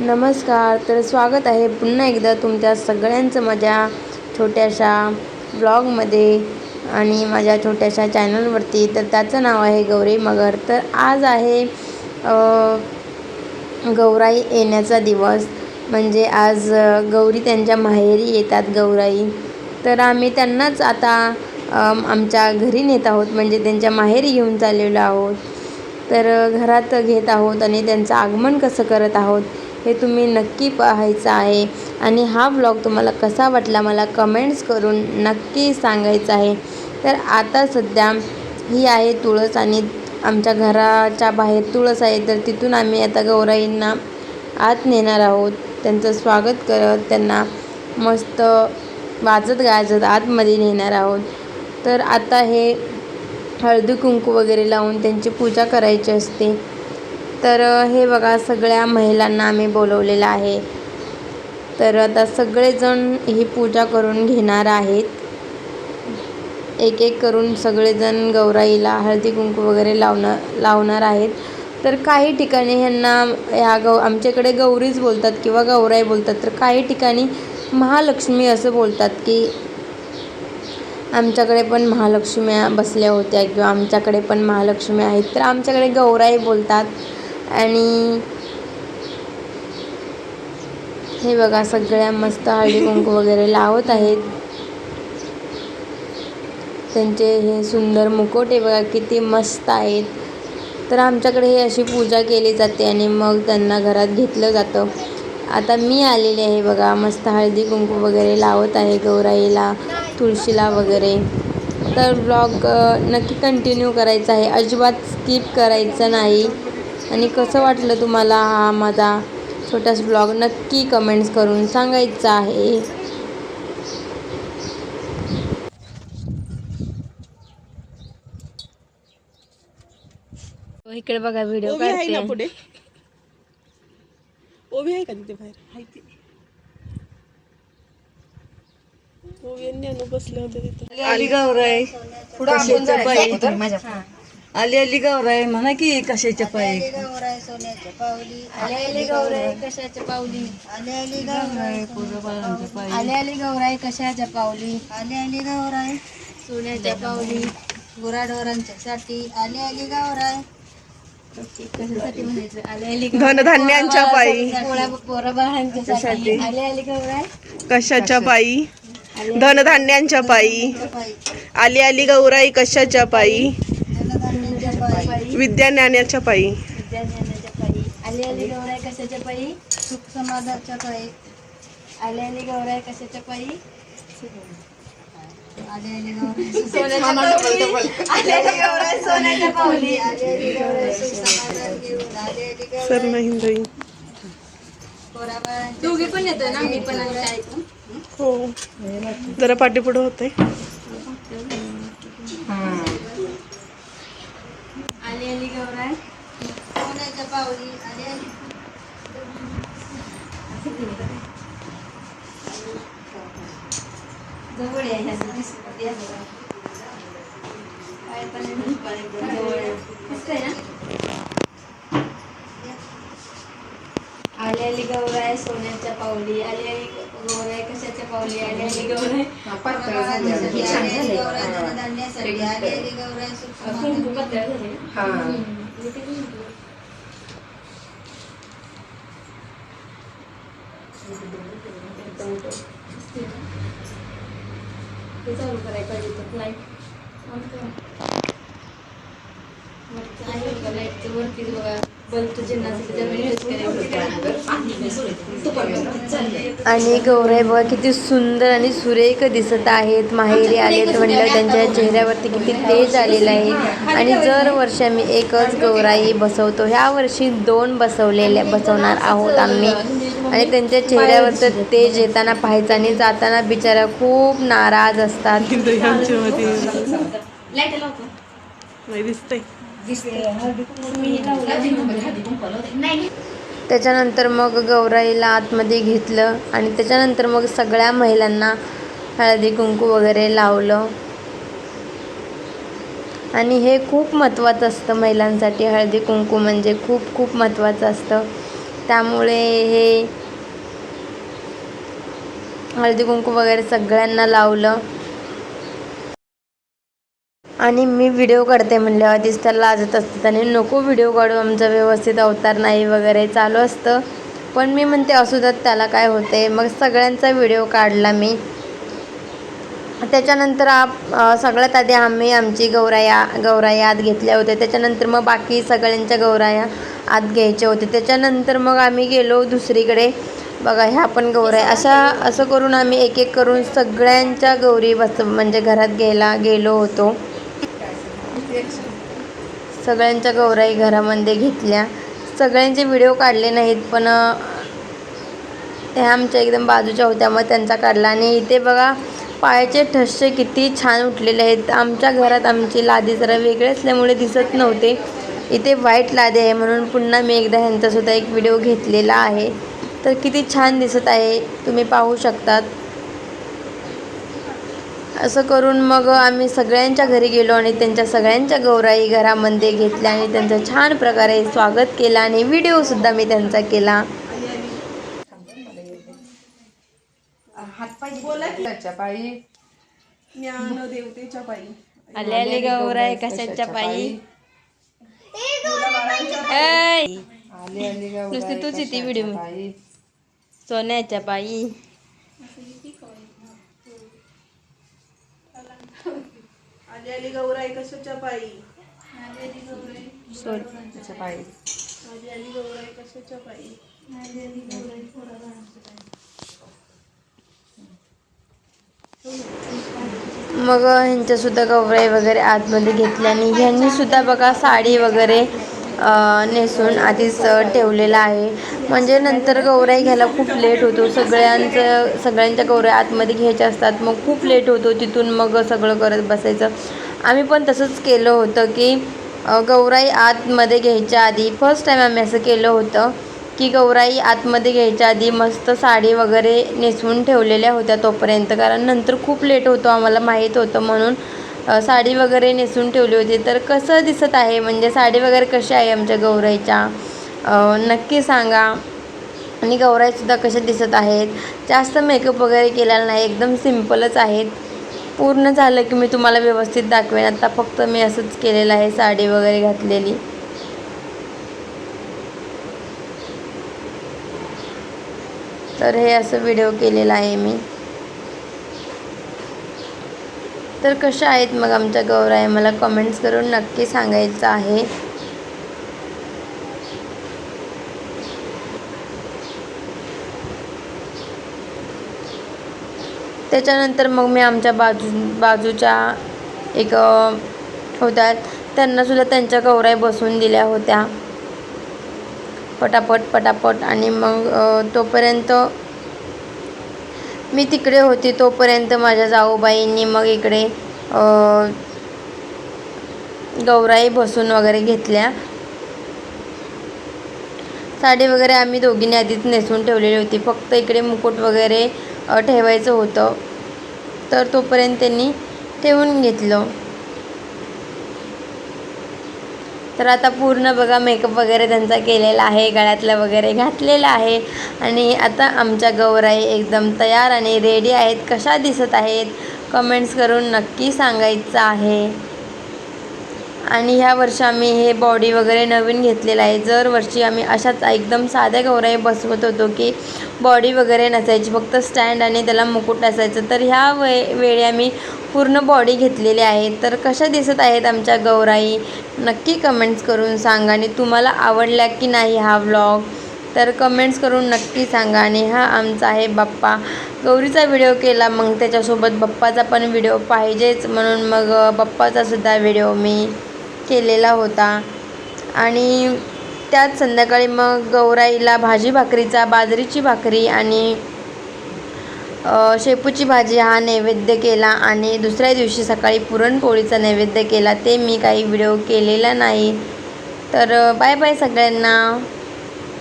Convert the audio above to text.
नमस्कार तर स्वागत आहे पुन्हा एकदा तुमच्या सगळ्यांचं माझ्या छोट्याशा ब्लॉगमध्ये आणि माझ्या छोट्याशा चॅनलवरती. तर त्याचं नाव आहे गौरी मगर. तर आज आहे गौराई येण्याचा दिवस. म्हणजे आज गौरी त्यांच्या माहेरी येतात गौराई. तर आम्ही त्यांनाच आता आमच्या घरी नेत आहोत. म्हणजे त्यांच्या माहेरी घेऊन चाललेलो आहोत. तर घरात घेत आहोत आणि त्यांचं आगमन कसं करत आहोत हे तुम्ही नक्की पाहायचं आहे. आणि हा ब्लॉग तुम्हाला कसा वाटला मला कमेंट्स करून नक्की सांगायचं आहे. तर आता सध्या ही आहे तुळस आणि आमच्या घराच्या बाहेर तुळस आहे. तर तिथून आम्ही आता गौराईंना आत नेणार आहोत. त्यांचं स्वागत करत त्यांना मस्त वाजत गाजत आतमध्ये नेणार आहोत. तर आता हे हळदी कुंकू वगैरे लावून त्यांची पूजा करायची असते. तर हे बघा सगळ्या महिलांना आम्ही बोलवलेलं आहे. तर आता सगळेजण ही पूजा करून घेणार आहेत. एक एक करून सगळेजण गौराईला हळदी कुंकू वगैरे लावणार लावणार आहेत. तर काही ठिकाणी ह्यांना ह्या गौ आमच्याकडे गौरीच बोलतात किंवा गौराई बोलतात तर काही ठिकाणी महालक्ष्मी असं बोलतात की आमच्याकडे पण महालक्ष्म्या बसल्या होत्या किंवा आमच्याकडे पण महालक्ष्मी आहेत. तर आमच्याकडे गौराई बोलतात. आणि हे बघा सगळ्या मस्त हळदी कुंकू वगैरे लावत आहेत. त्यांचे हे सुंदर मुकोटे बघा किती मस्त आहेत. तर आमच्याकडे हे अशी पूजा केली जाते आणि मग त्यांना घरात घेतलं जातं. आता मी आलेले आहे बघा मस्त हळदी कुंकू वगैरे लावत आहे गौराईला तुळशीला वगैरे. तर ब्लॉग नक्की कंटिन्यू करायचा आहे. अजिबात स्किप करायचं नाही. आणि कसं वाटलं तुम्हाला हा माझा छोटासा ब्लॉग? नक्की कमेंट्स करून सांगायचं आहे. इकडे बघा व्हिडिओ आहे ना पुढे? ओवी आहे का तिथे बाहेर? आहे ती ओवी ज्ञानू बसले होते तिथे. आली गौराई कशाच्या पायी आली आली गौराई म्हणा की कशाच्या पायी आले गौराई कशाच्या पावली आले आली गौराई पोरबाळांच्या पायी आले आले गौराई कशाच्या पावली आले आली गौराई सोन्याच्या पावली गुराढोरांच्या साठी आले आली गौराई कशासाठी म्हणायचं आले आली धनधान्यांच्या पायी पोरा बाळांच्या साठी आले आले गौराई कशाच्या पायी धनधान्यांच्या पायी पायी आली आली गौराई कशाच्या पायी विद्या ज्ञानाच्या पायी. विद्याज्ञानाच्या पायी. आले आले गौराई कशाच्या पायी? सुख समाधाच्या पायी. आले आले गौराई कशाच्या पायी? आले आली गौराई सोन्याच्या पावली आले आले गौराई सोन्याच्या पावली आले आली गौराई सुख समाधान घेऊन. आले आली गौराई सर नाही दोघी पण येतोय ना? मी पण ऐकून हो. जरा पाठीपुढे होते आले आली गौराई सोन्याच्या पावली आले आली जवळ आहे ह्या दिसत या बघा. पाय पण आहे, पाय पण जवळ आहे. मस्त आहे ना? आली आली गौराय सोन्याच्या पावली. आली आली गौराय कशाच्या पावली? आली आली गौराय पोराबाळांच्यासाठी आले धनधान्यासाठी आले आली गौराई सुख चालू करायला पाहिजे लाइट ऑन करा बघा लाईटचं आणि गौराई बघा किती सुंदर आणि सुरेख दिसत आहेत. माहेरी आलेत म्हणलं त्यांच्या चेहऱ्यावरती किती तेज आलेलं आहे. आणि जर वर्षी आम्ही एकच गौराई बसवतो. ह्या वर्षी दोन बसवलेल्या बसवणार आहोत आम्ही. आणि त्यांच्या चेहऱ्यावर तर तेज येताना पाहायचं आणि जाताना बिचारा खूप नाराज असतात. नाही दिसतंय. त्याच्यानंतर मग गौराईला आतमध्ये घेतलं आणि त्याच्यानंतर मग सगळ्या महिलांना हळदी कुंकू वगैरे लावलं. आणि हे खूप महत्त्वाचं असतं महिलांसाठी. हळदी कुंकू म्हणजे खूप खूप महत्त्वाचं असतं. त्यामुळे हे हळदी कुंकू वगैरे सगळ्यांना लावलं. आणि मी व्हिडिओ काढते म्हणले आधीच त्याला लाजत असते. त्याने नको व्हिडिओ काढू आमचा व्यवस्थित अवतार नाही वगैरे चालू असतं. पण मी म्हणते असू त्याला काय होते मग सगळ्यांचा व्हिडिओ काढला मी. त्याच्यानंतर आप सगळ्यात आधी आम्ही आमची गौराया गौराया आत घेतल्या होत्या. त्याच्यानंतर मग बाकी सगळ्यांच्या गौराया आत घ्यायच्या होत्या. त्याच्यानंतर मग आम्ही गेलो दुसरीकडे. बघा ह्या पण गौऱ्या अशा असं करून आम्ही एक एक करून सगळ्यांच्या गौरी बस म्हणजे घरात घ्यायला गेलो होतो. सगळ्यांच्या गौराई घरामध्ये घेतल्या. सगळ्यांचे व्हिडिओ काढले नाहीत पण त्या ह्या आमच्या एकदम बाजूच्या होत्या मग त्यांचा काढला. आणि इथे बघा पायाचे ठसे किती छान उठलेले आहेत. आमच्या घरात आमची लादी जरा वेगळी असल्यामुळे दिसत नव्हते. इथे व्हाईट लादी आहे म्हणून पुन्हा मी एकदा ह्यांचासुद्धा एक व्हिडिओ घेतलेला आहे. तर किती छान दिसत आहे. तुम्ही पाहू शकतात. असं करून मग आम्ही सगळ्यांच्या घरी गेलो आणि त्यांच्या सगळ्यांच्या गौराई घरामध्ये घेतल्या आणि त्यांचं छान प्रकारे स्वागत केलं आणि व्हिडिओसुद्धा मी त्यांचा केला. त्याच्या पायी. ज्ञान देवतेच्या पायी. आले आले गौराई कशाच्या पायी? ऐ, आली आली गौराई नुसती तूच येते व्हिडिओ सोन्याच्या पायी आली आली गौराई कशाच्या पायी सोन त्याच्या पायी आली आली गौराई कशाच्या पायी मग ह्यांच्यासुद्धा गौराई वगैरे आतमध्ये घेतल्या आणि ह्यांनी सुद्धा बघा साडी वगैरे नेसून आधीच ठेवलेलं आहे. म्हणजे नंतर गौराई घ्यायला खूप लेट होतो. सगळ्यांचं सगळ्यांच्या गौराई आतमध्ये घ्यायच्या असतात. मग खूप लेट होतो. तिथून मग सगळं करत बसायचं. आम्ही पण तसंच केलं होतं की गौराई आतमध्ये घ्यायच्या आधी फर्स्ट टाईम आम्ही असं केलं होतं की गौराई आतमध्ये घ्यायच्या आधी मस्त साडी वगैरे नेसून ठेवलेल्या होत्या तोपर्यंत. कारण नंतर खूप लेट होतो आम्हाला माहीत होतं म्हणून. साडी वगैरे नेसून ठेवली होती. तर कसं दिसत आहे? म्हणजे साडी वगैरे कशी आहे आमच्या गौराईच्या? नक्की सांगा. आणि गौराईसुद्धा कशा दिसत आहेत? जास्त मेकअप वगैरे केलेला नाही. एकदम सिम्पलच आहेत. पूर्ण झालं की मी तुम्हाला व्यवस्थित दाखवेन. आता फक्त मी असंच केलेलं आहे साडी वगैरे घातलेली. तर हे असं व्हिडिओ केलेला आहे मी. तर कशा आहेत मग आमच्या गौराई? मला कमेंट्स करून नक्की सांगायचं आहे. त्याच्यानंतर मग मी आमच्या बाजू बाजूच्या एक होत्या त्यांनासुद्धा त्यांच्या गौराई बसवून दिल्या होत्या. पटापट पटापट. आणि मग तोपर्यंत मी तिकडे होती तोपर्यंत माझ्या जाऊबाईंनी मग इकडे गौराई बसून वगैरे घेतल्या. साडी वगैरे आम्ही दोघींनी आधीच नेसून ठेवलेली होती. फक्त इकडे मुकुट वगैरे ठेवायचं होतं. तर तोपर्यंत त्यांनी ठेवून घेतलं. तर आता पूर्ण बघा मेकअप वगैरे त्यांचा केलेला आहे गळ्यातलं वगैरे घातलेलं आहे. आणि आता आमच्या गौराई एकदम तयार आणि रेडी आहेत. कशा दिसत आहेत? कमेंट्स करून नक्की सांगायचं आहे. आणि ह्या वर्षी आम्ही हे बॉडी वगैरे नवीन घेतलेलं आहे. जर वर्षी आम्ही अशाच एकदम साध्या गौराई बसवत होतो की बॉडी वगैरे नसायची फक्त स्टँड आणि त्याला मुकुट असायचं तर ह्या वे वेळी आम्ही पूर्ण बॉडी घेतलेली आहे. तर कशा दिसत आहेत आमच्या गौराई? नक्की कमेंट्स करून सांगा आणि तुम्हाला आवडला की नाही हा व्लॉग तर कमेंट्स करून नक्की सांगा आणि हा आमचा आहे बाप्पा. गौरीचा व्हिडिओ केला मग त्याच्यासोबत बाप्पाचा पण व्हिडिओ पाहिजेच. म्हणून मग बाप्पाचासुद्धा व्हिडिओ मी केलेला होता. आणि त्यात संध्याकाळी मग गौराईला भाजी भाकरीचा बाजरीची भाकरी आणि शेपूची भाजी हा नैवेद्य केला आणि दुसऱ्या दिवशी सकाळी पुरणपोळीचा नैवेद्य केला. ते मी काही व्हिडिओ केलेला नाही. तर बाय बाय सगळ्यांना.